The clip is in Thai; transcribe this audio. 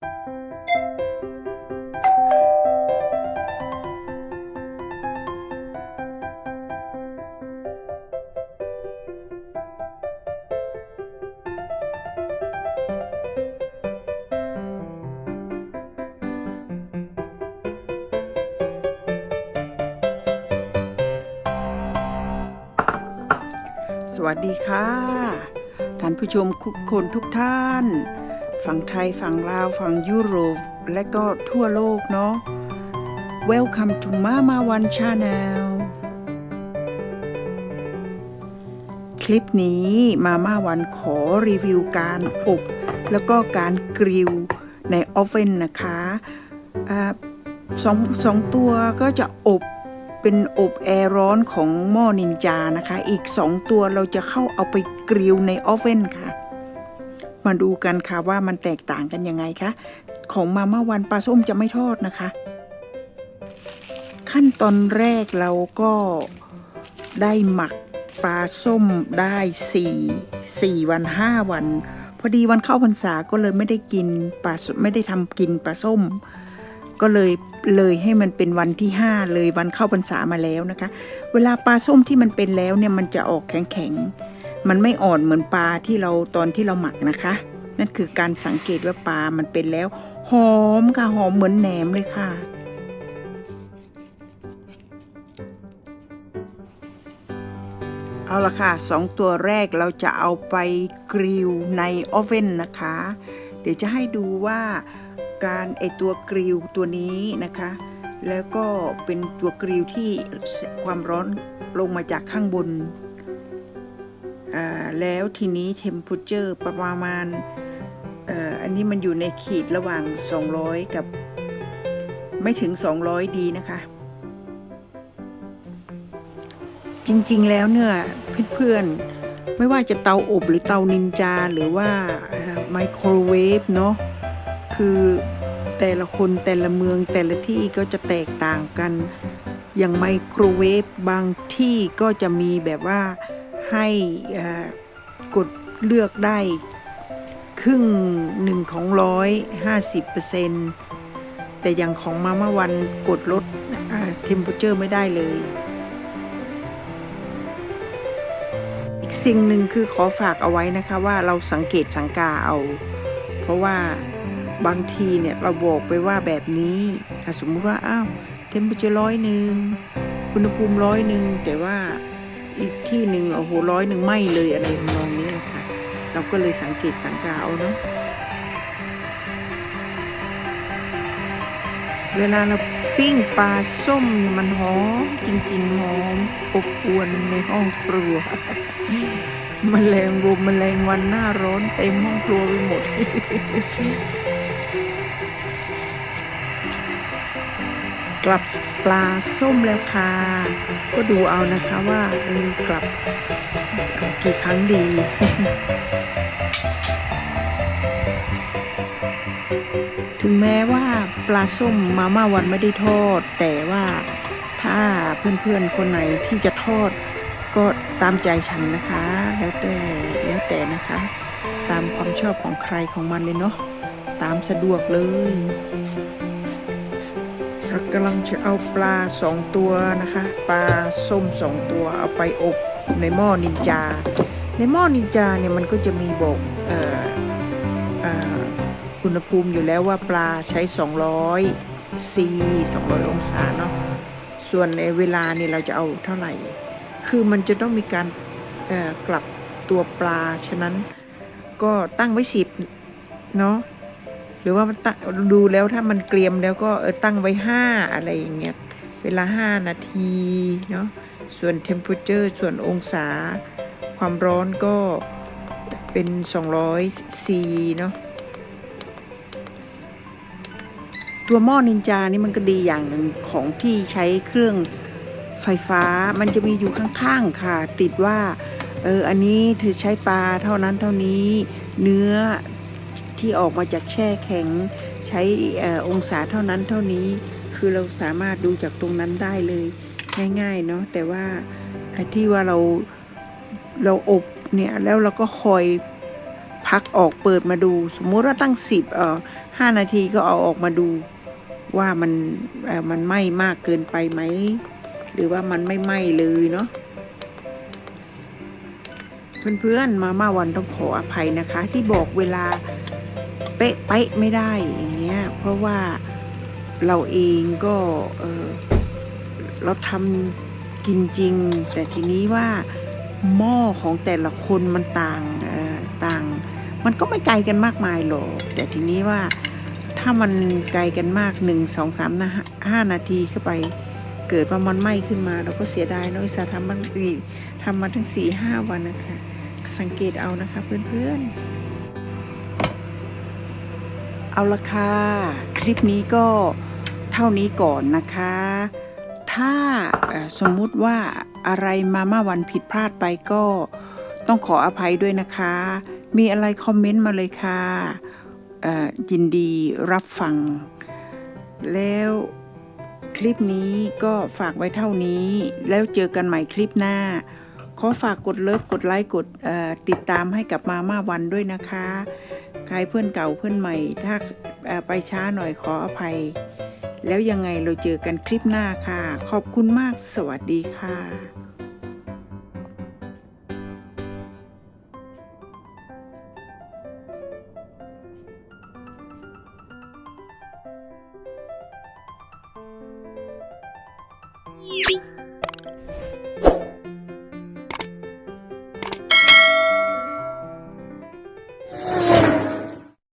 สวัสดีค่ะ ท่านผู้ชมทุกคนทุกท่าน ฝั่งไทยฝั่งลาวฝั่งยุโรป และก็ทั่วโลกเนาะ Welcome to Mama One Channel คลิปนี้มาม่าวันขอรีวิวการอบ แล้วก็การกริลในออฟเฟนนะคะอาสองสองตัวก็จะอบเป็นอบแอร์ร้อนของหม้อนินจานะคะ อีกสองตัวเราจะเข้าเอาไปกริลในออฟเฟนค่ะ มาดูกันค่ะว่ามันแตกต่างกันยังไงคะของมาม่าวันปลาส้มจะไม่ทอดนะคะ ขั้นตอนแรกเราก็ได้หมักปลาส้มได้สี่สี่วันห้าวัน พอดีวันเข้าพรรษาก็เลยไม่ได้กินปลาไม่ได้ทำกินปลาส้ม ก็เลยเลยให้มันเป็นวันที่ห้าเลยวันเข้าพรรษามาแล้วนะคะ เวลาปลาส้มที่มันเป็นแล้วเนี่ยมันจะออกแข็งๆมันไม่อ่อนเหมือนปลาที่เราตอนที่เราหมักนะคะ นั่นคือการสังเกตว่าปลามันเป็นแล้ว หอมค่ะหอมเหมือนแหนมเลยค่ะ เอาละค่ะสองตัวแรกเราจะเอาไปกริลในออฟเว่นนะคะ เดี๋ยวจะให้ดูว่าการไอตัวกริลตัวนี้นะคะ แล้วก็เป็นตัวกริลที่ความร้อนลงมาจากข้างบนอ่าแล้วทีนี้เทมเพอเจอร์ประมาณ อันนี้มันอยู่ในขีดระหว่าง 200 กับ ไม่ถึง 200 ดีนะคะ จริงๆแล้วเนี่ยเพื่อนๆไม่ว่าจะเตาอบหรือเตานินจาหรือว่าไมโครเวฟเนาะคือแต่ละคนแต่ละเมืองแต่ละที่ก็จะแตกต่างกัน อย่างไมโครเวฟบางที่ก็จะมีแบบว่าให้กดเลือกได้ ครึ่งหนึ่งของร้อยห้าสิบเปอร์เซ็นต์แต่อย่างของมาม่าวันกดลดเทมเพอร์เจอร์ไม่ได้เลย อีกสิ่งหนึ่งคือขอฝากเอาไว้นะคะว่าเราสังเกตสังกาเอา เพราะว่าบางทีเนี่ยเราบอกไปว่าแบบนี้สมมุติว่าอ้าวเทมเปอร์เจอร์ร้อยหนึ่งอุณหภูมิร้อยหนึ่งแต่ว่าอีกที่หนึ่งโอ้โหร้อยหนึ่งไหม่เลยอะไรทำนองนี้แหละค่ะ เราก็เลยสังเกตสังกาเอาเนาะเวลาเราปิ้งปลาส้มเนี่ยมันหอมจริงๆหอมอบอวนในห้องครัวมแมลงวมแมลงวันหน้าร้อนเต็มห้องครัวไปหมดกลับ ปลาส้มแล้วค่ะ ก็ดูเอานะคะว่าเออกลับกี่ครั้งดีถึงแม้ว่าปลาส้มมาม่าวันไม่ได้ทอด แต่ว่าถ้าเพื่อนๆคนไหนที่จะทอด ก็ตามใจฉันนะคะ แล้วแต่แล้วแต่นะคะ ตามความชอบของใครของมันเลยเนาะตามสะดวกเลย เรากำลังจะเอาปลาสองตัวนะคะ ปลาส้มสองตัวเอาไปอบในหม้อนินจา ในหม้อนินจาเนี่ยมันก็จะมีบอกอุณหภูมิอยู่แล้วว่าปลาใช้ 200 C 200 องศาเนาะส่วนในเวลาเนี่ยเราจะเอาเท่าไหร่ คือมันจะต้องมีการกลับตัวปลา ฉะนั้นก็ตั้งไว้สิบเนาะ หรือว่ามันดูแล้วถ้ามันเกรียมแล้วก็เออตั้งไว้ห้าอะไรอย่างเงี้ยเวลาห้านาทีเนาะส่วน temperature ส่วนองศา ความร้อนก็เป็น 200 C เนาะตัวหม้อนินจานี่มันก็ดีอย่างหนึ่งของที่ใช้เครื่องไฟฟ้ามันจะมีอยู่ข้างๆค่ะ ติดว่าเอออันนี้เธอใช้ปลาเท่านั้นเท่านี้ เนื้อ ที่ออกมาจากแช่แข็ง ใช้องศาเท่านั้นเท่านี้ คือเราสามารถดูจากตรงนั้นได้เลยง่ายๆเนาะแต่ว่าที่ว่าเราเราอบเนี่ยแล้วเราก็คอยพักออกเปิดมาดู สมมุติว่าตั้งสิบเอ่อห้านาทีก็เอาออกมาดูว่ามันมันไหม้มากเกินไปไหม หรือว่ามันไม่ไหม้เลยเนาะเพื่อนๆมาม่าวันต้องขออภัยนะคะ ที่บอกเวลา เป๊ะเป๊ะๆไม่ได้อย่างเงี้ยเพราะว่าเราเองก็เออเราทำกินจริง แต่ทีนี้ว่าหม้อของแต่ละคนมันต่างต่าง มันก็ไม่ไกลกันมากมายหรอกแต่ทีนี้ว่าถ้ามันไกลกันมากหนึ่งสองสามนะห้านาทีเข้าไป เกิดว่ามันไหม้ขึ้นมาเราก็เสียดายเนอะอุตส่าทำมันสี่ทำมาทั้งสี่ห้าวันนะคะ สังเกตเอานะคะเพื่อนๆ เอาละค่ะ คลิปนี้ก็เท่านี้ก่อนนะคะ ถ้าสมมุติว่าอะไรมาม่าวันผิดพลาดไปก็ต้องขออภัยด้วยนะคะ มีอะไรคอมเมนต์มาเลยค่ะยินดีรับฟัง แล้วคลิปนี้ก็ฝากไว้เท่านี้ แล้วเจอกันใหม่คลิปหน้า ขอฝากกดเลิฟกดไลค์กดติดตามให้กับมาม่าวันด้วยนะคะ ใครเพื่อนเก่าเพื่อนใหม่ ถ้าไปช้าหน่อยขออภัย แล้วยังไงเราเจอกันคลิปหน้าค่ะ ขอบคุณมากสวัสดีค่ะ you